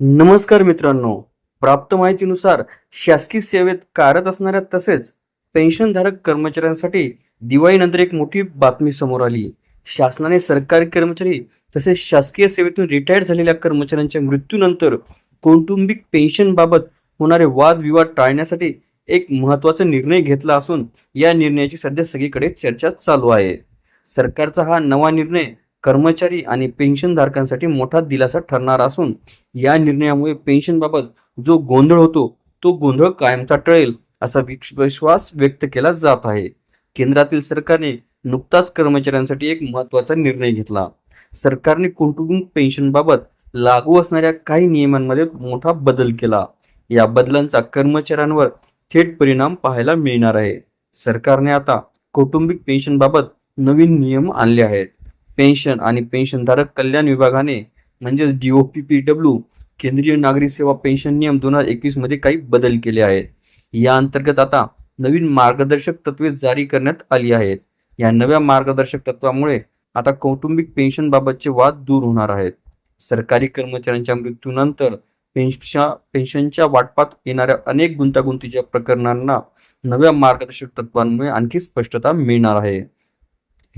नमस्कार मित्रांनो. प्राप्त माहितीनुसार शासकीय सेवेत कार्यरत असणाऱ्या तसेच पेन्शनधारक कर्मचाऱ्यांसाठी दिवाळीनंतर एक मोठी बातमी समोर आली. शासनाने सरकारी कर्मचारी तसेच शासकीय सेवेतून रिटायर्ड झालेल्या कर्मचाऱ्यांच्या मृत्यूनंतर कौटुंबिक पेन्शनबाबत होणारे वादविवाद टाळण्यासाठी एक महत्त्वाचा निर्णय घेतला असून या निर्णयाची सध्या सगळीकडे चर्चा चालू आहे. सरकारचा हा नवा निर्णय कर्मचारी आणि पेन्शनधारकांसाठी मोठा दिलासा ठरणार असून या निर्णयामुळे पेन्शनबाबत जो गोंधळ होतो तो गोंधळ कायमचा टळेल असा विश्वास व्यक्त केला जात आहे. केंद्रातील सरकारने नुकताच कर्मचाऱ्यांसाठी एक महत्त्वाचा निर्णय घेतला. सरकारने कुटुंब पेन्शनबाबत लागू असणाऱ्या काही नियमांमध्ये मोठा बदल केला. या बदलांचा कर्मचाऱ्यांवर थेट परिणाम पाहायला मिळणार आहे. सरकारने आता कौटुंबिक पेन्शनबाबत नवीन नियम आणले आहेत. पेन्शन आणि पेन्शनधारक कल्याण विभागाने म्हणजेच डीओपी पी डब्ल्यू केंद्रीय नागरी सेवा पेन्शन नियम दोन हजार एकवीसमध्ये काही बदल केले आहेत. या अंतर्गत आता नवीन मार्गदर्शक तत्वे जारी करण्यात आली आहेत. या नव्या मार्गदर्शक तत्वामुळे आता कौटुंबिक पेन्शन बाबतचे वाद दूर होणार आहेत. सरकारी कर्मचाऱ्यांच्या मृत्यूनंतर पेन्शा पेन्शनच्या वाटपात येणाऱ्या अनेक गुंतागुंतीच्या प्रकरणांना नव्या मार्गदर्शक तत्वांमुळे आणखी स्पष्टता मिळणार आहे.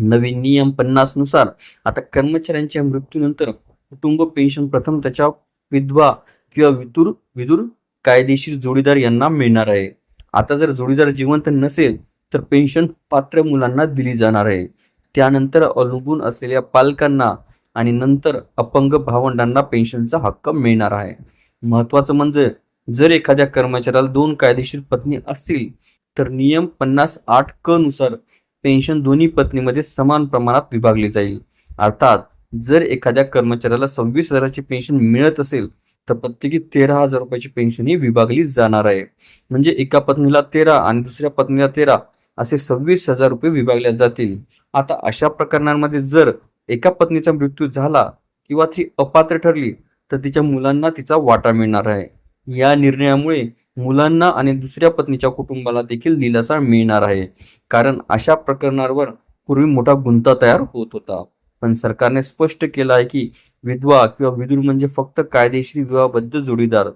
नवीन नियम पन्नासनुसार आता कर्मचाऱ्यांच्या मृत्यूनंतर कुटुंब पेन्शन प्रथम त्याच्या विधवा किंवा विदुर विदुर कायदेशीर जोडीदार यांना मिळणार आहे. आता जर जोडीदार जिवंत नसेल तर पेन्शन पात्र मुलांना दिली जाणार आहे. त्यानंतर अवलंबून असलेल्या पालकांना आणि नंतर अपंग भावंडांना पेन्शनचा हक्क मिळणार आहे. महत्वाचं म्हणजे जर एखाद्या कर्मचाऱ्याला दोन कायदेशीर पत्नी असतील तर नियम पन्नास आठ क नुसार पेन्शन दोन्ही पत्नीमध्ये समान प्रमाणात विभागली जाईल. अर्थात जर एखाद्या कर्मचाऱ्याला सव्वीस हजाराची पेन्शन मिळत असेल तर प्रत्येकी तेरा हजार रुपयाची पेन्शन ही विभागली जाणार आहे. म्हणजे एका पत्नीला तेरा आणि दुसऱ्या पत्नीला तेरा असे सव्वीस हजार रुपये विभागल्या जातील. आता अशा प्रकरणांमध्ये जर एका पत्नीचा मृत्यू झाला किंवा ती अपात्र ठरली तर तिच्या मुलांना तिचा वाटा मिळणार आहे. या निर्णयामुळे मुलांना आणि दुसऱ्या पत्नीच्या कुटुंबाला देखील दिलासा मिळणार आहे. कारण अशा प्रकरणांवर पूर्वी मोठा गुंता तयार होत होता. पण सरकारने स्पष्ट केलं आहे की विधवा किंवा विदूर म्हणजे फक्त कायदेशीर विवाहबद्ध जोडीदार.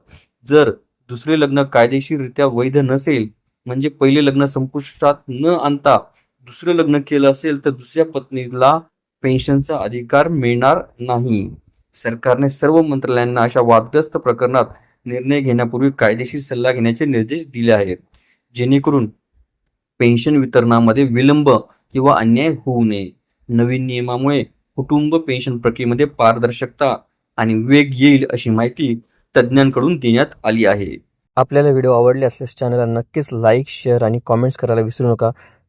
जर दुसरे लग्न कायदेशीररित्या वैध नसेल म्हणजे पहिले लग्न संपुष्टात न आणता दुसरं लग्न केलं असेल तर दुसऱ्या पत्नीला पेन्शनचा अधिकार मिळणार नाही. सरकारने सर्व मंत्रालयांना अशा वादग्रस्त प्रकरणात निर्णय घेण्यापूर्वी कायदेशीर सल्ला घेण्याचे निर्देश दिले आहेत. जेणेकरून पेन्शन वितरणामध्ये विलंब किंवा अन्याय होऊ नये. नवीन नियमामुळे कुटुंब पेन्शन प्रक्रियेमध्ये पारदर्शकता आणि वेग येईल अशी माहिती तज्ज्ञांकडून देण्यात आली आहे. आपल्याला व्हिडिओ आवडले असल्यास चॅनलला नक्कीच लाईक शेअर आणि कॉमेंट्स करायला विसरू नका.